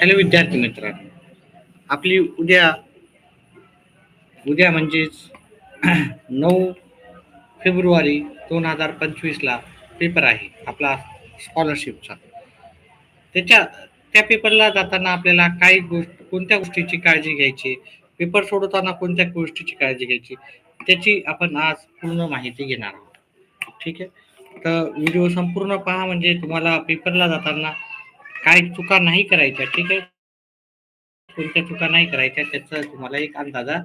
Hello विद्यार्थी मित्रांनो आपली उद्या उद्या म्हणजेच नऊ फेब्रुवारी दोन हजार पंचवीसला पेपर आहे आपला स्कॉलरशिपचा त्याच्या त्या पेपरला जाताना आपल्याला काही गोष्ट कोणत्या गोष्टीची काळजी घ्यायची? पेपर सोडवताना कोणत्या गोष्टीची काळजी घ्यायची? त्याची आपण आज पूर्ण माहिती घेणार आहोत. ठीक आहे? तर व्हिडिओ संपूर्ण पहा म्हणजे तुम्हाला पेपरला जाताना काय चुका नाही करायच्या ठीक आहे? कोणत्या चुका नाही करायच्या त्याचा तुम्हाला एक अंदाजा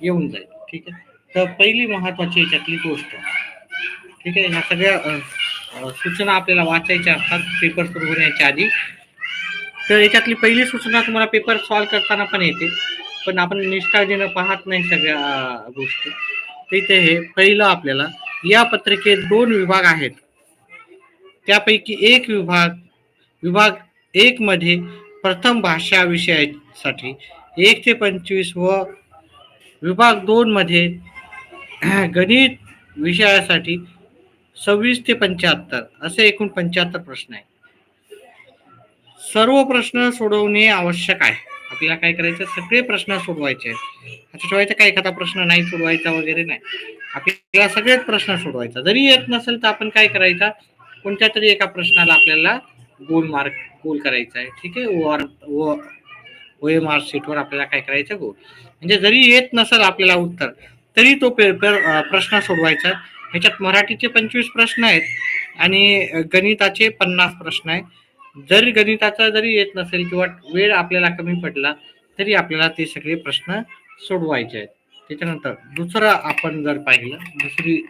येऊन जाईल ठीक आहे? तर पहिली महत्वाची याच्यातली गोष्ट ठीक आहे? ह्या सगळ्या सूचना आपल्याला वाचायच्या असतात पेपर सुरू होण्याच्या आधी. तर याच्यातली पहिली सूचना तुम्हाला पेपर सॉल्व करताना पण येते. पण आपण निष्काळजीनं पाहत नाही सगळ्या गोष्टी. तर इथे हे पहिलं आपल्याला या पत्रिकेत दोन विभाग आहेत. त्यापैकी एक विभाग विभाग एक मध्ये प्रथम भाषा विषयासाठी एक ते पंचवीस व विभाग दोन मध्ये गणित विषयासाठी सव्वीस ते पंच्याहत्तर असे एकूण पंच्याहत्तर प्रश्न आहे सर्व प्रश्न सोडवणे आवश्यक आहे. आपल्याला काय करायचं? सगळे प्रश्न सोडवायचे आहेत. त्याच्याशिवाय तर काय? एखादा प्रश्न नाही सोडवायचा वगैरे नाही. आपल्याला सगळेच प्रश्न सोडवायचा. जरी येत नसेल तर आपण काय करायचा? कोणत्या तरी एका प्रश्नाला आपल्याला गोल मार्क गोल करायचा आहे. ठीक आहे? O R O O M R सीटवर आपल्याला काय करायचं? गोल. म्हणजे जरी येत नसेल आपल्याला उत्तर तरी तो पेपर प्रश्न सोडवायचा ह्याच्यात मराठीचे पंचवीस प्रश्न आहेत आणि गणिताचे पन्नास प्रश्न आहेत. जरी गणिताचा जरी येत नसेल किंवा वेळ आपल्याला कमी पडला तरी आपल्याला ते सगळे प्रश्न सोडवायचे आहेत. त्याच्यानंतर दुसरं आपण जर पाहिलं दुसरी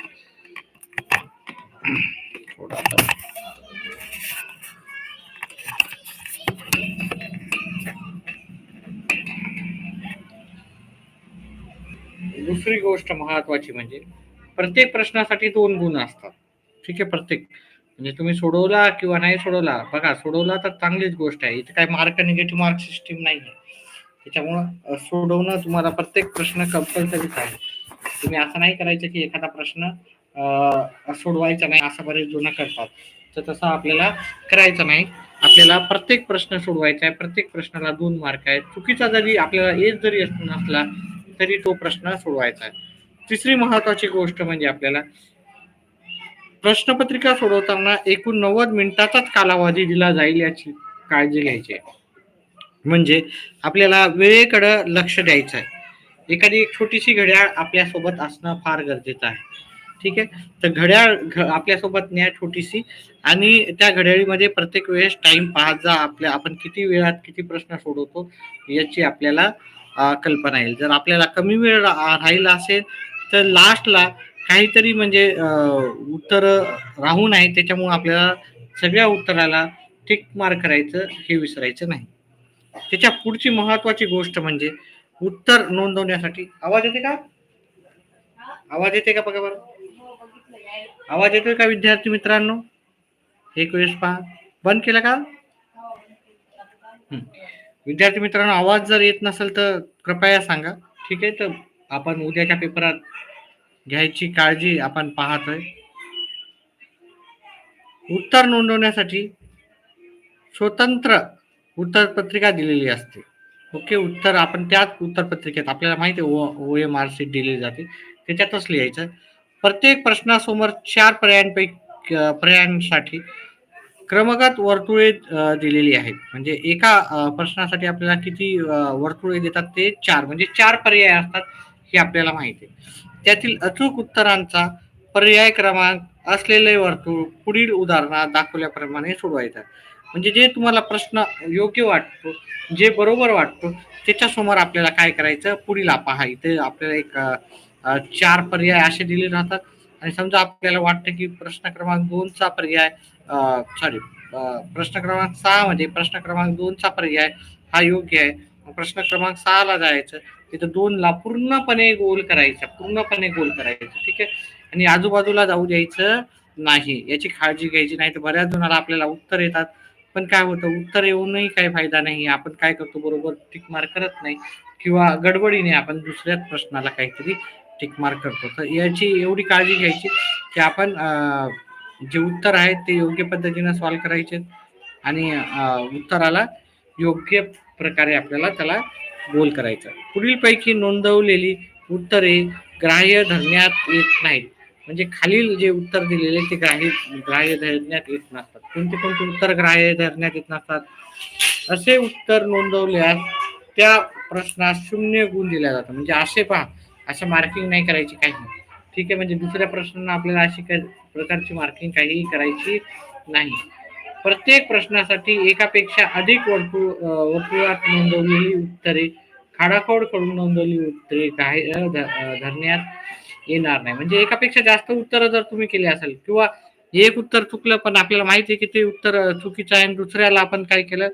दुसरी गोष्ट महत्वाची म्हणजे प्रत्येक प्रश्नासाठी दोन गुण असतात. ठीक आहे प्रत्येक. म्हणजे तुम्ही सोडवला किंवा नाही सोडवला बघा सोडवला तर चांगलीच गोष्ट आहे. इथे काय मार्क निगेटिव्ह मार्क सिस्टीम नाही आहे त्याच्यामुळं सोडवणं तुम्हाला प्रत्येक प्रश्न कंपल्सरीच आहे. तुम्ही असं नाही करायचं की एखादा प्रश्न सोडवायचा नाही असं बरेच जुनं करतात. तर तसं आपल्याला करायचं नाही. आपल्याला प्रत्येक प्रश्न सोडवायचा आहे. प्रत्येक प्रश्नाला दोन मार्क आहेत. चुकीचा जरी आपल्याला एज जरी असला नसला तरी तो प्रश्न सोडवायचा आहे. तिसरी महत्वाची गोष्ट म्हणजे आपल्याला प्रश्नपत्रिका सोडवताना एकूण नव्वद मिनिटाचाच कालावधी दिला जाईल याची काळजी घ्यायची आहे. म्हणजे आपल्याला वेळेकडं लक्ष द्यायचं आहे. एखादी एक छोटीशी घड्याळ आपल्यासोबत असणं फार गरजेचं आहे. ठीक आहे? तर घड्याळ घ आपल्यासोबत न्या छोटीशी आणि त्या घड्याळीमध्ये प्रत्येक वेळेस टाइम पाहत जा. आपल्या आपण किती वेळात किती प्रश्न सोडवतो याची आपल्याला कल्पना येईल. जर आपल्याला कमी वेळ रा- राहिला असेल तर लास्टला काहीतरी म्हणजे उत्तर राहू नये त्याच्यामुळे आपल्याला सगळ्या उत्तराला टिक मार्क करायचं हे विसरायचं नाही. त्याच्या पुढची महत्वाची गोष्ट म्हणजे उत्तर नोंदवण्यासाठी. आवाज येते का? आवाज येते का बघा बरं? आवाज येतोय का विद्यार्थी मित्रांनो? एक वेळेस पहा. बंद केलं का? विद्यार्थी मित्रांनो आवाज जर येत नसेल तर कृपया सांगा. ठीक आहे तर आपण उद्याच्या पेपरात घ्यायची काळजी आपण पाहतोय उत्तर नोंदवण्यासाठी स्वतंत्र उत्तरपत्रिका दिलेली असते. ओके उत्तर आपण त्याच उत्तरपत्रिकेत आपल्याला माहिती आहे ओ एम आर सी दिली जाते. त्याच्यातच लिहायचं प्रत्येक प्रश्नासमोर चार पर्यायांपैकी पर्यायांसाठी क्रमगत वर्तुळे दिलेली आहेत. म्हणजे एका प्रश्नासाठी आपल्याला किती वर्तुळे देतात ते चार. म्हणजे चार पर्याय असतात हे आपल्याला माहिती आहे. त्यातील अचूक उत्तरांचा पर्याय क्रमांक असलेले वर्तुळ पुढील उदाहरणात दाखवल्याप्रमाणे सोडवायचा म्हणजे जे तुम्हाला प्रश्न योग्य वाटतो जे बरोबर वाटतो त्याच्यासमोर आपल्याला काय करायचं? पुढील पहा इथे आपल्याला एक चार पर्याय असे दिले राहतात आणि समजा आपल्याला वाटतं की प्रश्न क्रमांक दोनचा पर्याय सॉरी प्रश्न क्रमांक सहा मध्ये प्रश्न क्रमांक दोनचा पर्याय हा योग्य आहे. प्रश्न क्रमांक सहाला जायचं. तिथं दोनला पूर्णपणे गोल करायचा. पूर्णपणे गोल करायचं. ठीक आहे? आणि आजूबाजूला जाऊ द्यायचं नाही. याची काळजी घ्यायची नाही तर बऱ्याच जणांना आपल्याला उत्तर येतात. पण काय होतं? उत्तर येऊनही काही फायदा नाही. आपण काय करतो? बरोबर टिक मार्क करत नाही. किंवा गडबडीने आपण दुसऱ्याच प्रश्नाला काहीतरी टिक मार्क करतो. तर याची एवढी काळजी घ्यायची की आपण जे उत्तर आहेत ते योग्य पद्धतीनं सॉल्व करायचे. आणि उत्तराला योग्य प्रकारे आपल्याला त्याला गोल करायचं. पुढीलपैकी नोंदवलेली उत्तरे ग्राह्य धरण्यात येत नाहीत. म्हणजे खालील जे उत्तर दिलेले ते ग्राह्य ग्राह्य धरण्यात येत नसतात. कोणते कोणते उत्तर ग्राह्य धरण्यात येत नसतात? असे उत्तर नोंदवल्यास त्या प्रश्नास शून्य गुण दिला जातो म्हणजे असे पहा असं मार्किंग नाही करायची काही ठीक आहे म्हणजे दुसऱ्या प्रश्नांना आपल्याला अशी काही प्रकारची मार्किंग काहीही करायची नाही. प्रत्येक प्रश्नासाठी एकापेक्षा अधिक वर्तुळ वर्तुळात नोंदवलेली उत्तरे. खाडाखोड करून नोंदवली उत्तरे काही धरण्यात येणार नाही. म्हणजे एकापेक्षा जास्त उत्तर जर तुम्ही केले असेल किंवा एक उत्तर चुकलं पण आपल्याला माहिती आहे की ते उत्तर चुकीचं आहे आणि दुसऱ्याला आपण काय केलं?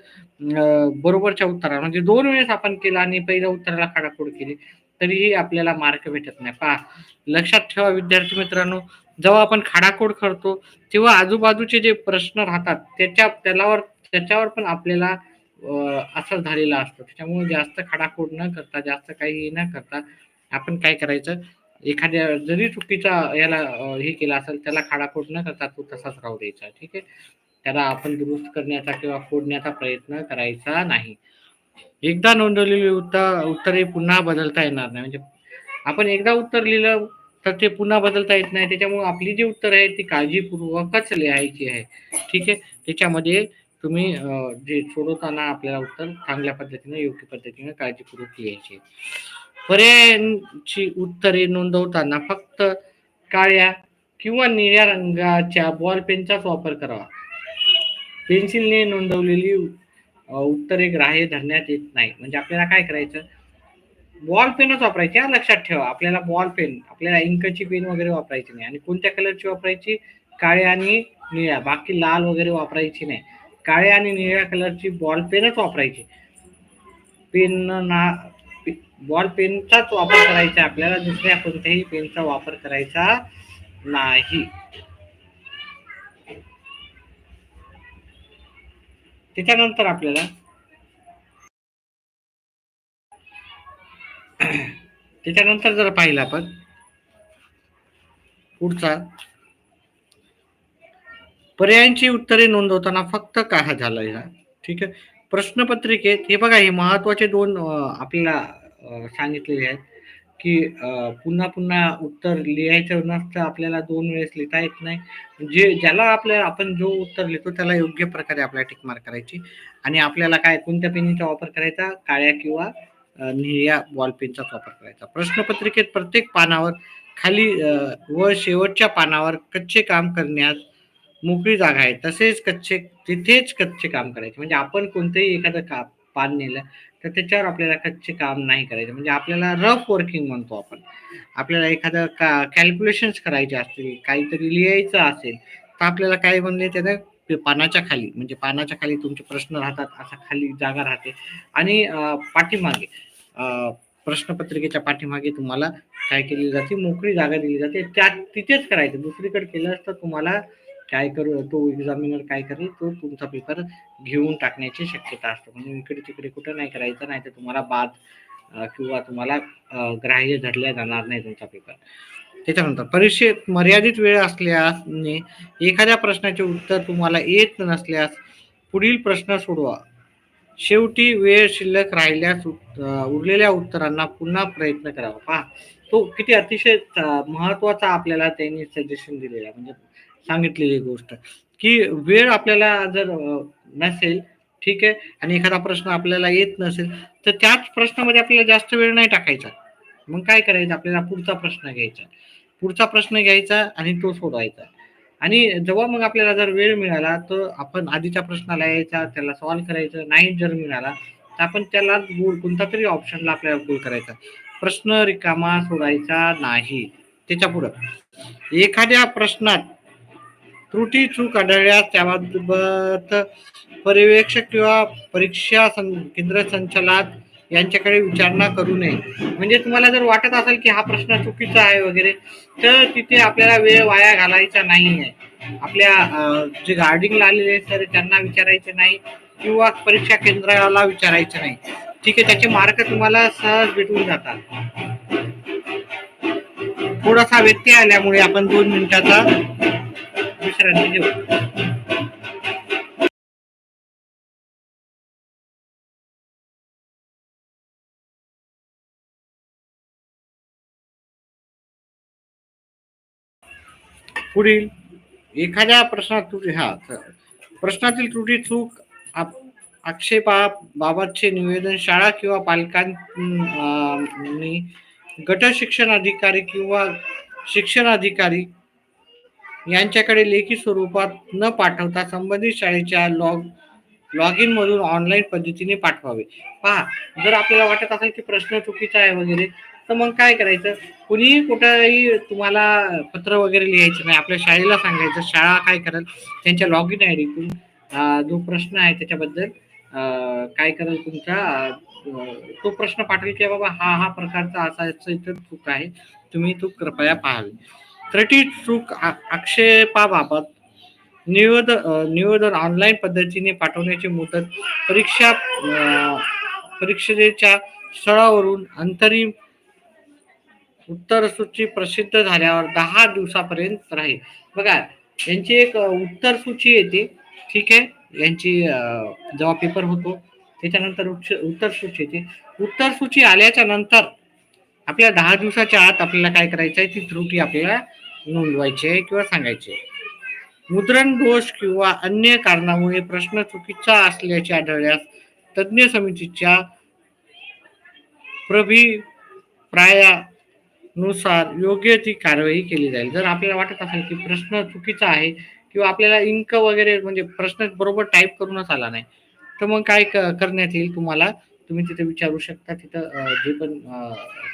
बरोबरच्या उत्तराला. म्हणजे दोन वेळेस आपण केलं आणि पहिल्या उत्तराला खाडाखोड केली. तरीही आपल्याला मार्क भेटत नाही. पहा लक्षात ठेवा विद्यार्थी मित्रांनो जेव्हा आपण खाडाखोड करतो तेव्हा आजूबाजूचे जे प्रश्न राहतात त्याच्या त्यालावर त्याच्यावर पण आपल्याला असर झालेला असतो. त्याच्यामुळे जास्त खाडाखोड न करता जास्त काही न करता आपण काय करायचं? एखाद्या जरी चुकीचा याला हे केला असेल त्याला खाडाखोड न करता तो तसाच राहू द्यायचा ठीक आहे? त्याला आपण दुरुस्त करण्याचा किंवा फोडण्याचा प्रयत्न करायचा नाही. एकदा नोंदवलेली उत्तर उत्तरे पुन्हा बदलता येणार नाही. म्हणजे आपण एकदा उत्तर लिहिलं तर ते पुन्हा बदलता येत नाही. त्याच्यामुळे आपली जी उत्तर आहे ती काळजीपूर्वकच लिहायची आहे. ठीक आहे? त्याच्यामध्ये तुम्ही जे सोडवताना आपल्याला उत्तर चांगल्या पद्धतीने योग्य पद्धतीने काळजीपूर्वक लिहायची पर्यायांची उत्तरे नोंदवताना फक्त काळ्या किंवा निळ्या रंगाच्या बॉल पेनचाच वापर करावा. पेन्सिलने नोंदवलेली उत्तर उत्तरे ग्राह्य धरण्यात येत नाही. म्हणजे आपल्याला काय करायचं? बॉल पेनच वापरायची हा लक्षात ठेवा. आपल्याला बॉल पेन आपल्याला इंकची पेन वगैरे वापरायची नाही. आणि कोणत्या कलरची वापरायची? काळ्या आणि निळ्या. बाकी लाल वगैरे वापरायची नाही. काळ्या आणि निळ्या कलरची बॉल पेनच वापरायची. पेन ना बॉल पेनचाच वापर करायचा आहे. आपल्याला. दुसऱ्या कोणत्याही पेनचा वापर करायचा नाही. त्याच्यानंतर आपल्याला त्याच्यानंतर जर पाहिलं आपण पुढचा. पर्यायांची उत्तरे नोंदवताना फक्त काय झालं ह्या ठीक आहे. प्रश्नपत्रिकेत हे बघा हे महत्त्वाचे दोन आपल्याला सांगितलेले आहेत. की पुन्हा पुन्हा उत्तर लिहायचं नसतं आपल्याला दोन वेळेस लिहिता येत नाही. जे ज्याला आपल्या आपण जो उत्तर लिहितो त्याला योग्य प्रकारे आपल्याला टिकमार करायची. आणि आपल्याला काय कोणत्या पेनचा वापर करायचा? काळ्या किंवा निळ्या बॉलपेनचाच वापर करायचा. प्रश्नपत्रिकेत प्रत्येक पानावर खाली व शेवटच्या पानावर कच्चे काम करण्यास मोकळी जागा आहे. तसेच कच्चे तिथेच कच्चे काम करायचे. म्हणजे आपण कोणतंही एखादं का पान नेलं तर त्याच्यावर आपल्याला कच्चे काम नाही करायचे. म्हणजे आपल्याला रफ वर्किंग म्हणतो आपण. आपल्याला एखादं का कॅल्क्युलेशन्स करायचे असतील काहीतरी लिहायचं असेल तर आपल्याला काय म्हणले त्यानं पानाच्या खाली म्हणजे पानाच्या खाली तुमचे प्रश्न राहतात असा खाली जागा राहते. आणि पाठीमागे प्रश्नपत्रिकेच्या पाठीमागे तुम्हाला काय केली जाते मोकळी जागा दिली जाते. त्या तिथेच करायचं. दुसरीकडे केलं असतं तुम्हाला काय करू तो एक्झामिनर काय करेल तो तुमचा पेपर घेऊन टाकण्याची शक्यता असते. म्हणजे इकडे तिकडे कुठं नाही करायचं नाही तर तुम्हाला बाद किंवा तुम्हाला ग्राह्य धरल्या जाणार नाही तुमचा पेपर त्याच्यानंतर परीक्षेत मर्यादित वेळ असल्याने म्हणजे एखाद्या प्रश्नाचे उत्तर तुम्हाला येत नसल्यास पुढील प्रश्न सोडवा. शेवटी वेळ शिल्लक राहिल्यास उरलेल्या उत्तरांना पुन्हा प्रयत्न करावा. पहा तो किती अतिशय महत्त्वाचा आपल्याला त्यांनी सजेशन दिलेला आहे. म्हणजे सांगितलेली गोष्ट. की वेळ आपल्याला जर नसेल ठीक आहे आणि एखादा प्रश्न आपल्याला येत नसेल तर त्याच प्रश्नामध्ये आपल्याला जास्त वेळ नाही टाकायचा. मग काय करायचं? आपल्याला पुढचा प्रश्न घ्यायचा. पुढचा प्रश्न घ्यायचा आणि तो सोडवायचा. आणि जेव्हा मग आपल्याला जर वेळ मिळाला तर आपण आधीच्या प्रश्नाला यायचा त्याला सॉल्व्ह करायचं. नाही जर मिळाला तर आपण त्याला गोल कोणता तरी ऑप्शनला आपल्याला गोल करायचा. प्रश्न रिकामा सोडायचा नाही. त्याच्या पुढं. एखाद्या प्रश्नात त्रुटी चूक आढळल्यास त्याबाबत पर्यवेक्षक किंवा परीक्षा सं- केंद्र संचालक यांच्याकडे विचारणा करू नये. म्हणजे तुम्हाला जर वाटत असेल की हा प्रश्न चुकीचा आहे वगैरे तर तिथे आपल्याला वेळ वाया घालायचा नाही आहे आपल्या जे गार्डिंगला आलेले सर त्यांना विचारायचे नाही किंवा परीक्षा केंद्राला विचारायचं नाही. ठीक आहे त्याचे मार्क तुम्हाला सहज भेटून जातात. थोडासा व्यत्यय आल्यामुळे आपण दोन मिनिटाचा विश्रांती घेऊ. पुढील एखाद्या प्रश्नात त्रुटी हा प्रश्नातील त्रुटी चूक आक्षेपा बाबतचे निवेदन शाळा किंवा पालकांनी गट शिक्षण अधिकारी किंवा शिक्षण अधिकारी यांच्याकडे लेखी स्वरूपात न पाठवता संबंधित शाळेच्या लॉग लॉग इन मधून ऑनलाईन पद्धतीने पाठवावे. पहा जर आपल्याला वाटत असेल की प्रश्न चुकीचा आहे वगैरे तर मग काय करायचं? कुणीही कुठंही तुम्हाला पत्र वगैरे लिहायचं नाही. आपल्या शाळेला सांगायचं शाळा काय करेल? त्यांच्या लॉग इन आय डीतून जो प्रश्न आहे त्याच्याबद्दल काय करेल तुमचा? तो प्रश्न पाठवेल की बाबा हा हा प्रकारचा असा इथं चूक आहे. तुम्ही तो कृपया पाहावी त्रुटी चूक आ- आक्षेपाबाबत निवेदन निवेदन ऑनलाईन पद्धतीने पाठवण्याची मुदत परीक्षा परीक्षेच्या स्थळावरून अंतरिम उत्तर सूची प्रसिद्ध झाल्यावर दहा दिवसापर्यंत राहील. बघा यांची एक उत्तरसूची येते. ठीक आहे? यांची जेव्हा पेपर होतो त्याच्यानंतर उच्च- उत्तर सूची येते. उत्तरसूची आल्याच्यानंतर आपल्या दहा दिवसाच्या आत आपल्याला काय करायचं आहे ती त्रुटी आपल्याला नोंदवायचे किंवा सांगायचे. मुद्रण दोष किंवा अन्य कारणामुळे प्रश्न चुकीचा असल्याचे आढळल्यास तज्ज्ञ समितीच्या प्रभिप्रायानुसार योग्य ती कारवाई केली जाईल. जर आपल्याला वाटत असेल की प्रश्न चुकीचा आहे किंवा आपल्याला इंक वगैरे म्हणजे प्रश्न बरोबर टाईप करूनच आला नाही तर मग काय क- करण्यात येईल तुम्हाला? तुम्ही तिथे विचारू शकता. तिथं जे पण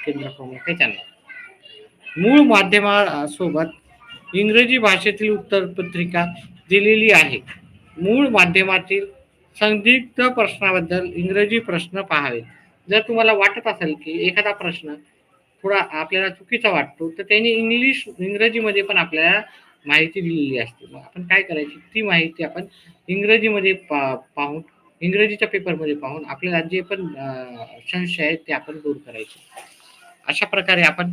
केंद्र प्रमुख आहे त्यांना. मूळ माध्यमासोबत इंग्रजी भाषेतील उत्तरपत्रिका दिलेली आहे. मूळ माध्यमातील संदिग्ध प्रश्नाबद्दल इंग्रजी प्रश्न पाहावेत. जर तुम्हाला वाटत असेल की एखादा प्रश्न थोडा आपल्याला चुकीचा वाटतो तर त्यांनी इंग्लिश इंग्रजीमध्ये पण आपल्याला माहिती दिलेली असते. मग आपण काय करायची? ती माहिती आपण इंग्रजीमध्ये पा पाहून इंग्रजीच्या पेपरमध्ये पाहून आपल्याला जे पण संशय आहेत ते आपण दूर करायचे. अशा प्रकारे आपण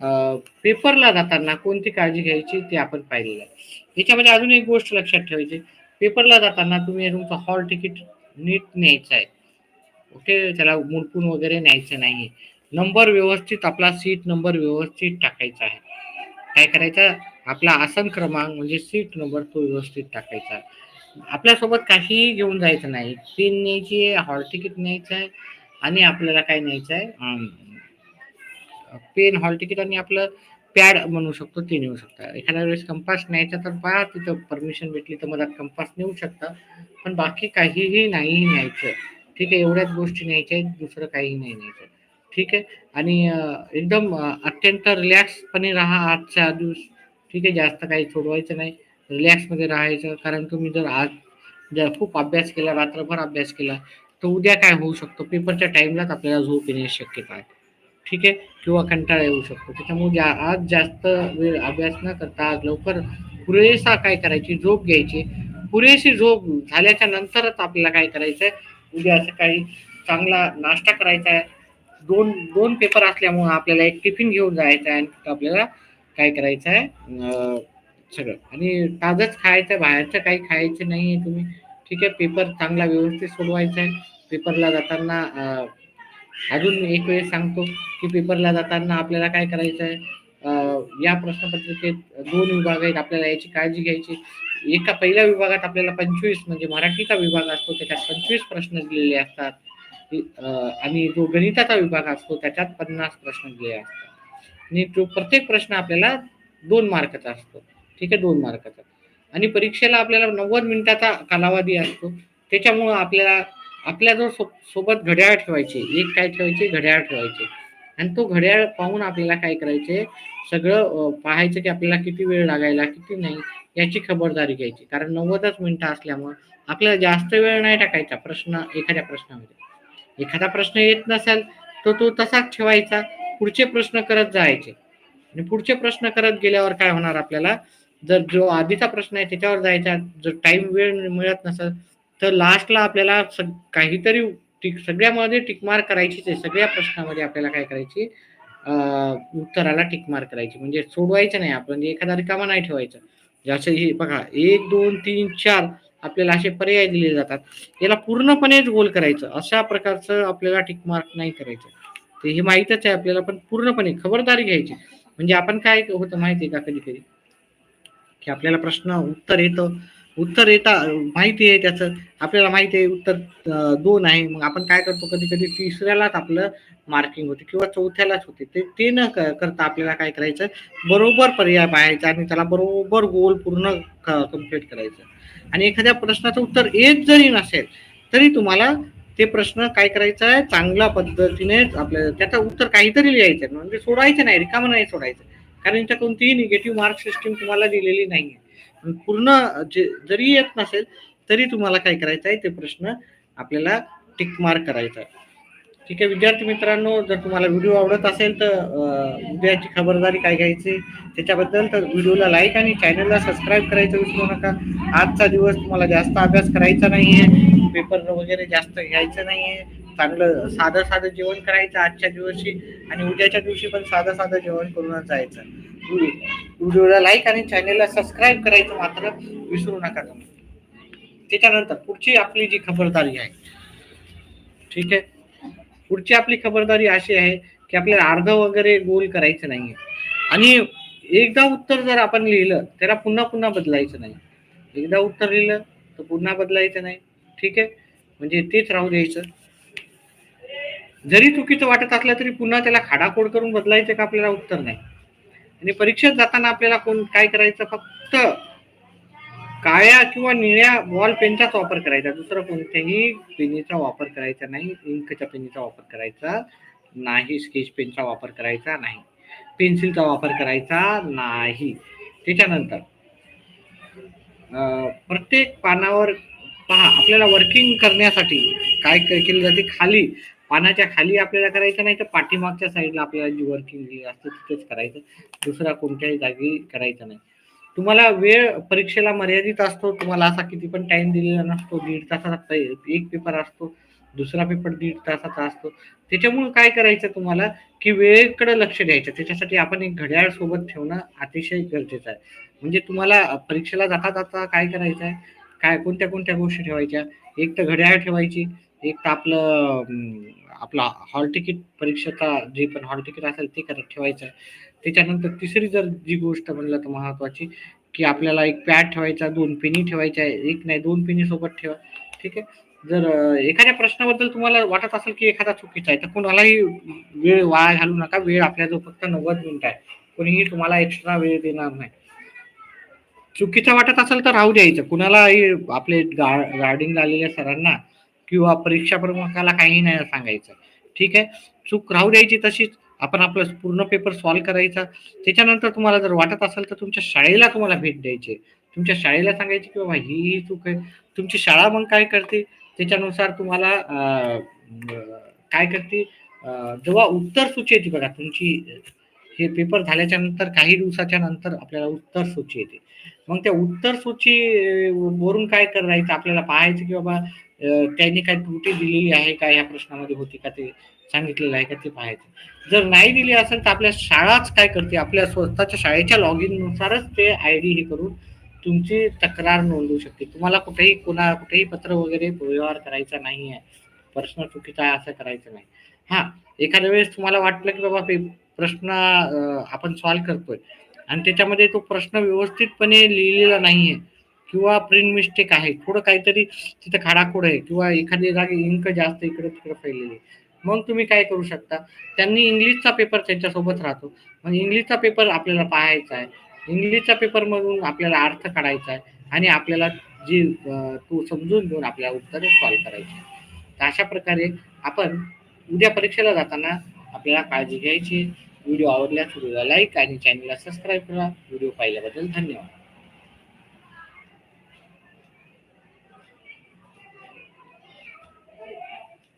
पेपरला जाताना कोणती काळजी घ्यायची ते आपण पाहिलेलं आहे. याच्यामध्ये अजून एक गोष्ट लक्षात ठेवायची पेपरला जाताना तुम्ही तुमचं हॉल तिकीट नीट न्यायचं आहे. ओके? त्याला मुडपून वगैरे न्यायचं नाही नंबर व्यवस्थित आपला सीट नंबर व्यवस्थित टाकायचा आहे. काय करायचं? आपला आसन क्रमांक म्हणजे सीट नंबर तो व्यवस्थित टाकायचा आहे. आपल्यासोबत काहीही घेऊन जायचं नाही. पेन न्यायची आहे हॉल तिकीट न्यायचं आहे आणि आपल्याला काय न्यायचं आहे? पेन हॉल तिकीट आणि आपलं पॅड म्हणू शकतो ते नेऊ शकता. एखाद्या वेळेस कंपास न्यायचा तर पहा तिथं परमिशन भेटली तर मला कंपास नेऊ शकता. पण बाकी काहीही नाही न्यायचं. ठीक आहे एवढ्याच गोष्टी न्यायच्या आहेत दुसरं काही नाही न्यायचं. ठीक आहे? आणि एकदम अत्यंत रिलॅक्सपणे राहा आजच्या दिवस. ठीक आहे जास्त काही सोडवायचं नाही. रिलॅक्समध्ये राहायचं. कारण तुम्ही जर आज जर खूप अभ्यास केला रात्रभर अभ्यास केला तर उद्या काय होऊ शकतो? पेपरच्या टाईमलाच आपल्याला झोप येण्याची शक्यता आहे. ठीक आहे किंवा कंटाळा येऊ शकतो. त्याच्यामुळे जा- आज जास्त वेळ अभ्यास न करता आज लवकर पुरेसा काय करायची झोप घ्यायची. पुरेशी झोप झाल्याच्या नंतरच आपल्याला काय करायचं आहे उद्या सकाळी चांगला नाश्ता करायचा आहे. दोन दोन पेपर असल्यामुळे आपल्याला एक टिफिन घेऊन जायचं आहे आणि आपल्याला काय करायचं आहे सगळं. आणि ताजंच खायचं आहे बाहेरचं काही खायचं नाही आहे तुम्ही. ठीक आहे पेपर चांगला व्यवस्थित सोडवायचा आहे. पेपरला जाताना अजून एक वेळेस सांगतो की पेपरला जाताना आपल्याला काय करायचं आहे या प्रश्नपत्रिकेत दोन विभाग आहेत आपल्याला याची काळजी घ्यायची. एका पहिल्या विभागात आपल्याला पंचवीस म्हणजे मराठीचा विभाग असतो त्याच्यात पंचवीस प्रश्न दिलेले असतात. आणि जो गणिताचा विभाग असतो त्याच्यात पन्नास प्रश्न दिलेले असतात. आणि तो प्रत्येक प्रश्न आपल्याला दोन मार्काचा असतो. ठीक आहे? दोन मार्काचा. आणि परीक्षेला आपल्याला नव्वद मिनिटाचा कालावधी असतो. त्याच्यामुळं आपल्याला आपल्या जो सो सोबत घड्याळ ठेवायचे एक काय ठेवायचे? घड्याळ ठेवायचे. आणि तो घड्याळ पाहून आपल्याला काय करायचे? सगळं पाहायचं की आपल्याला किती वेळ लागायला किती नाही याची खबरदारी घ्यायची. कारण नव्वदच मिनिटं असल्यामुळं आपल्याला जास्त वेळ नाही टाकायचा प्रश्न एखाद्या प्रश्नामध्ये. एखादा प्रश्न येत नसेल तर तो तसाच ठेवायचा पुढचे प्रश्न करत जायचे. आणि पुढचे प्रश्न करत गेल्यावर काय होणार आपल्याला? जर जो आधीचा प्रश्न आहे त्याच्यावर जायचा. जर टाइम वेळ मिळत नसेल तर लास्टला आपल्याला सग- काहीतरी टिक सगळ्यामध्ये टिकमार करायचीच आहे. सगळ्या प्रश्नामध्ये आपल्याला काय करायची? उत्तराला टिकमार करायची. म्हणजे सोडवायचं नाही आपण. एखादा रिकामा नाही ठेवायचा. जसं हे बघा एक दोन तीन चार आपल्याला असे पर्याय दिले जातात. याला पूर्णपणेच गोल करायचं. अशा प्रकारचं आपल्याला टिक मार्क नाही करायचं. ते हे माहीतच आहे आपल्याला पण पूर्णपणे खबरदारी घ्यायची. म्हणजे आपण काय होतं माहिती आहे का कधी कधी की आपल्याला प्रश्न उत्तर येतं. उत्तर येता माहिती आहे त्याचं. आपल्याला माहिती आहे उत्तर दोन आहे. मग आपण काय करतो कधी कधी तिसऱ्यालाच आपलं मार्किंग होते किंवा चौथ्यालाच होते. ते ते न क- करता आपल्याला काय करायचं बरोबर पर्याय पाहायचा आणि त्याला बरोबर गोल पूर्ण कंप्लीट करायचं. आणि एखाद्या प्रश्नाचं उत्तर येत जरी नसेल तरी तुम्हाला ते प्रश्न काय करायचं आहे चांगल्या पद्धतीने आपल्या त्याचं उत्तर काहीतरी लिहायचं म्हणजे सोडायचं नाही रिकामं नाही सोडायचं. कारण त्या कोणतीही निगेटिव्ह मार्क सिस्टीम तुम्हाला दिलेली नाही आहे पूर्ण जे जरी येत नसेल तरी तुम्हाला काय करायचं आहे ते प्रश्न आपल्याला टिक मार्क करायचा आहे ठीक आहे विद्यार्थी मित्रांनो जर तुम्हाला व्हिडिओ आवडत असेल तर उद्याची खबरदारी काय घ्यायची त्याच्याबद्दल तर व्हिडिओला लाईक आणि चॅनलला सबस्क्राईब करायचं विसरू नका. आजचा दिवस तुम्हाला जास्त अभ्यास करायचा नाही आहे पेपर वगैरे जास्त घ्यायचं नाही आहे चांगलं साधं साधं जेवण करायचं आजच्या दिवशी आणि उद्याच्या दिवशी पण साधं साधं जेवण करूनच जायचं. व्हिडिओला लाईक आणि चॅनलला सबस्क्राईब करायचं मात्र विसरू नका तुम्ही. त्याच्यानंतर पुढची आपली जी खबरदारी आहे. ठीक आहे? पुढची आपली खबरदारी अशी आहे की आपल्याला अर्ध वगैरे गोल करायचं नाहीये. आणि एकदा उत्तर जर आपण लिहिलं त्याला पुन्हा पुन्हा बदलायचं नाही. एकदा उत्तर लिहिलं तर पुन्हा बदलायचं नाही. ठीक आहे? म्हणजे तेच राहू द्यायचं. जरी चुकीचं वाटत असलं तरी पुन्हा त्याला खाडाखोड करून बदलायचं का आपल्याला उत्तर नाही. आणि परीक्षेत जाताना आपल्याला कोण काय करायचं? फक्त काळ्या किंवा निळ्या बॉल पेनचाच वापर करायचा. दुसरं कोणत्याही पेनीचा वापर करायचा नाही. इंकच्या पेनीचा वापर करायचा नाही. स्केच पेनचा वापर करायचा नाही. पेन्सिलचा वापर करायचा नाही. त्याच्यानंतर प्रत्येक पानावर पहा आपल्याला वर्किंग करण्यासाठी काय काय केलं जाते? खाली पानाच्या खाली आपल्याला करायचं नाही तर पाठीमागच्या साईडला आपल्याला जी वर्किंग असते तिथेच करायचं. दुसरा कोणत्याही जागी करायचं नाही. तुम्हाला वेळ परीक्षेला मर्यादित असतो. तुम्हाला असा किती पण टाइम दिलेला नसतो. दीड तासाचा एक पेपर असतो. दुसरा पेपर दीड तासाचा असतो. त्याच्यामुळे काय करायचं तुम्हाला? की वेळेकडे लक्ष द्यायचं. त्याच्यासाठी आपण एक घड्याळ सोबत ठेवणं अतिशय गरजेचं आहे. म्हणजे तुम्हाला परीक्षेला जाता जाता काय करायचं आहे काय कोणत्या कोणत्या गोष्टी ठेवायच्या? एक तर घड्याळ ठेवायची. एक तर आपलं आपला हॉल तिकीट परीक्षेचा जे पण हॉल तिकीट असेल ते करत ठेवायचं आहे. त्याच्यानंतर तिसरी जर जी गोष्ट म्हणलं तर महत्वाची की आपल्याला एक पॅड ठेवायचा दोन पेनी ठेवायच्या आहे. एक नाही दोन पेनी सोबत ठेवा. ठीक आहे? जर एखाद्या प्रश्नाबद्दल तुम्हाला वाटत असेल की एखादा चुकीचा आहे तर कोणालाही वेळ वाया घालू नका. वेळ आपल्याजवळ फक्त नव्वद मिनिट आहे. कोणीही तुम्हाला एक्स्ट्रा वेळ देणार नाही. चुकीचा वाटत असेल तर राहू द्यायचं. कुणालाही आपले गार्डिंग आलेल्या सरांना किंवा परीक्षा प्रमुखाला काही नाही सांगायचं. ठीक आहे? चूक राहू द्यायची तशीच. आपण आपलं पूर्ण पेपर सॉल्व्ह करायचा. त्याच्यानंतर तुम्हाला जर वाटत असेल तर तुमच्या शाळेला तुम्हाला भेट द्यायची तुमच्या शाळेला सांगायची की बाबा ही ही चूक आहे. तुमची शाळा मग काय करते? त्याच्यानुसार तुम्हाला काय करते? जेव्हा उत्तर सूची येते बघा तुमची हे पेपर झाल्याच्यानंतर काही दिवसाच्या नंतर आपल्याला उत्तर सूची येते. मग त्या उत्तर सूची वरून काय करायचं? आपल्याला पाहायचं की बाबा त्यांनी काय त्रुटी दिलेली आहे का? या प्रश्नामध्ये होती का? ते सांगितलेलं आहे का? ते पाहायचं. जर नाही दिली असेल तर आपल्या शाळाच काय करते? आपल्या स्वतःच्या शाळेच्या लॉग इननुसारच ते आय डी हे करून तुमची तक्रार नोंदवू शकते. तुम्हाला कुठेही कोणा कुठेही पत्र वगैरे व्यवहार करायचा नाही आहे प्रश्न चुकीचा आहे असं करायचं नाही. हा एखाद्या वेळेस तुम्हाला वाटलं की बाबा पे- प्रश्न आपण सॉल्व्ह करतोय. आणि त्याच्यामध्ये तो प्रश्न व्यवस्थितपणे लिहिलेला नाहीये. किंवा प्रिंट मिस्टेक आहे थोडं काहीतरी तिथं खाडाखोड आहे किंवा एखादी जागी इंक जास्त इकडे तिकडे फैलेली आहे. मग तुम्ही काय करू शकता? त्यांनी इंग्लिशचा पेपर त्यांच्यासोबत राहतो. मग इंग्लिशचा पेपर आपल्याला पाहायचा आहे. इंग्लिशच्या पेपरमधून आपल्याला अर्थ काढायचा आहे आणि आपल्याला जी तो समजून घेऊन आपल्या उत्तरे सॉल्व करायची आहे. तर अशा प्रकारे आपण उद्या परीक्षेला जाताना आपल्याला काळजी घ्यायची व्हिडिओ आवडल्यास व्हिडिओला लाईक आणि चॅनलला सबस्क्राईब करा. व्हिडिओ पाहिल्याबद्दल धन्यवाद.